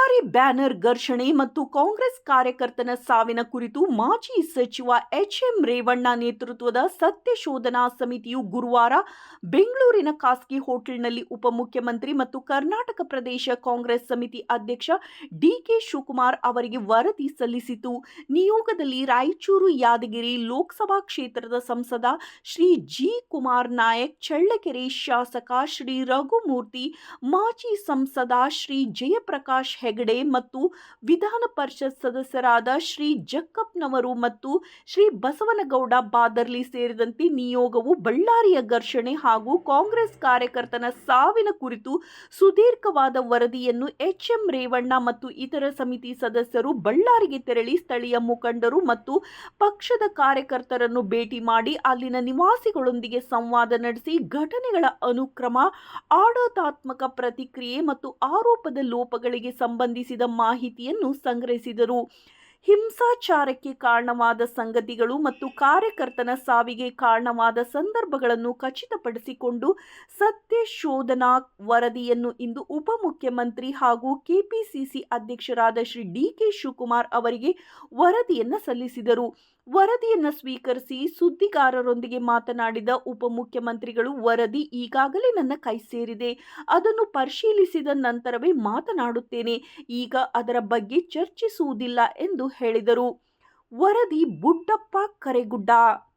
Ballari banner ಘರ್ಷಣೆ ಮತ್ತು ಕಾಂಗ್ರೆಸ್ ಕಾರ್ಯಕರ್ತನ ಸಾವಿನ ಕುರಿತು ಮಾಜಿ ಸಚಿವ ಎಚ್ ಎಂ ರೇವಣ್ಣ ನೇತೃತ್ವದ ಸತ್ಯಶೋಧನಾ ಸಮಿತಿಯು ಗುರುವಾರ ಬೆಂಗಳೂರಿನ ಖಾಸಗಿ ಹೋಟೆಲ್ನಲ್ಲಿ ಉಪಮುಖ್ಯಮಂತ್ರಿ ಮತ್ತು ಕರ್ನಾಟಕ ಪ್ರದೇಶ ಕಾಂಗ್ರೆಸ್ ಸಮಿತಿ ಅಧ್ಯಕ್ಷ ಡಿಕೆ ಶಿವಕುಮಾರ್ ಅವರಿಗೆ ವರದಿ ಸಲ್ಲಿಸಿತು. ನಿಯೋಗದಲ್ಲಿ ರಾಯಚೂರು, ಯಾದಗಿರಿ ಲೋಕಸಭಾ ಕ್ಷೇತ್ರದ ಸಂಸದ ಶ್ರೀ ಜಿ ಕುಮಾರ್ ನಾಯಕ್, ಚಳ್ಳಕೆರೆ ಶಾಸಕ ಶ್ರೀ ರಘುಮೂರ್ತಿ, ಮಾಜಿ ಸಂಸದ ಶ್ರೀ ಜಯಪ್ರಕಾಶ್ ಹೆಗಡೆ ಮತ್ತು ವಿಧಾನ ಪರಿಷತ್ ಸದಸ್ಯರಾದ ಶ್ರೀ ಜಕ್ಕಪ್ಪನವರು ಮತ್ತು ಶ್ರೀ ಬಸವನಗೌಡ ಬಾದರ್ಲಿ ಸೇರಿದಂತೆ ನಿಯೋಗವು ಬಳ್ಳಾರಿಯ ಘರ್ಷಣೆ ಹಾಗೂ ಕಾಂಗ್ರೆಸ್ ಕಾರ್ಯಕರ್ತನ ಸಾವಿನ ಕುರಿತು ಸುದೀರ್ಘವಾದ ವರದಿಯನ್ನು ಎಚ್ಎಂ ರೇವಣ್ಣ ಮತ್ತು ಇತರ ಸಮಿತಿ ಸದಸ್ಯರು ಬಳ್ಳಾರಿಗೆ ತೆರಳಿ ಸ್ಥಳೀಯ ಮುಖಂಡರು ಮತ್ತು ಪಕ್ಷದ ಕಾರ್ಯಕರ್ತರನ್ನು ಭೇಟಿ ಮಾಡಿ ಅಲ್ಲಿನ ನಿವಾಸಿಗಳೊಂದಿಗೆ ಸಂವಾದ ನಡೆಸಿ ಘಟನೆಗಳ ಅನುಕ್ರಮ ಆಡಳಿತಾತ್ಮಕ ಪ್ರತಿಕ್ರಿಯೆ ಮತ್ತು ಆರೋಪದ ಲೋಪಗಳಿಗೆ ಸಂಬಂಧಿಸಿದ ಮಾಹಿತಿಯನ್ನು ಸಂಗ್ರಹಿಸಿದರು. ಹಿಂಸಾಚಾರಕ್ಕೆ ಕಾರಣವಾದ ಸಂಗತಿಗಳು ಮತ್ತು ಕಾರ್ಯಕರ್ತನ ಸಾವಿಗೆ ಕಾರಣವಾದ ಸಂದರ್ಭಗಳನ್ನು ಖಚಿತಪಡಿಸಿಕೊಂಡು ಸತ್ಯ ಶೋಧನಾ ವರದಿಯನ್ನು ಇಂದು ಉಪಮುಖ್ಯಮಂತ್ರಿ ಹಾಗೂ ಕೆಪಿಸಿಸಿ ಅಧ್ಯಕ್ಷರಾದ ಶ್ರೀ ಡಿಕೆ ಶಿವಕುಮಾರ್ ಅವರಿಗೆ ವರದಿಯನ್ನು ಸಲ್ಲಿಸಿದರು. ವರದಿಯನ್ನು ಸ್ವೀಕರಿಸಿ ಸುದ್ದಿಗಾರರೊಂದಿಗೆ ಮಾತನಾಡಿದ ಉಪಮುಖ್ಯಮಂತ್ರಿಗಳು, ವರದಿ ಈಗಾಗಲೇ ನನ್ನ ಕೈ ಸೇರಿದೆ. ಅದನ್ನು ಪರಿಶೀಲಿಸಿದ ನಂತರವೇ ಮಾತನಾಡುತ್ತೇನೆ. ಈಗ ಅದರ ಬಗ್ಗೆ ಚರ್ಚಿಸುವುದಿಲ್ಲ ಎಂದು ಹೇಳಿದರು. ವರದಿ ಬುಡ್ಡಪ್ಪ ಕರೆಗುಡ್ಡ.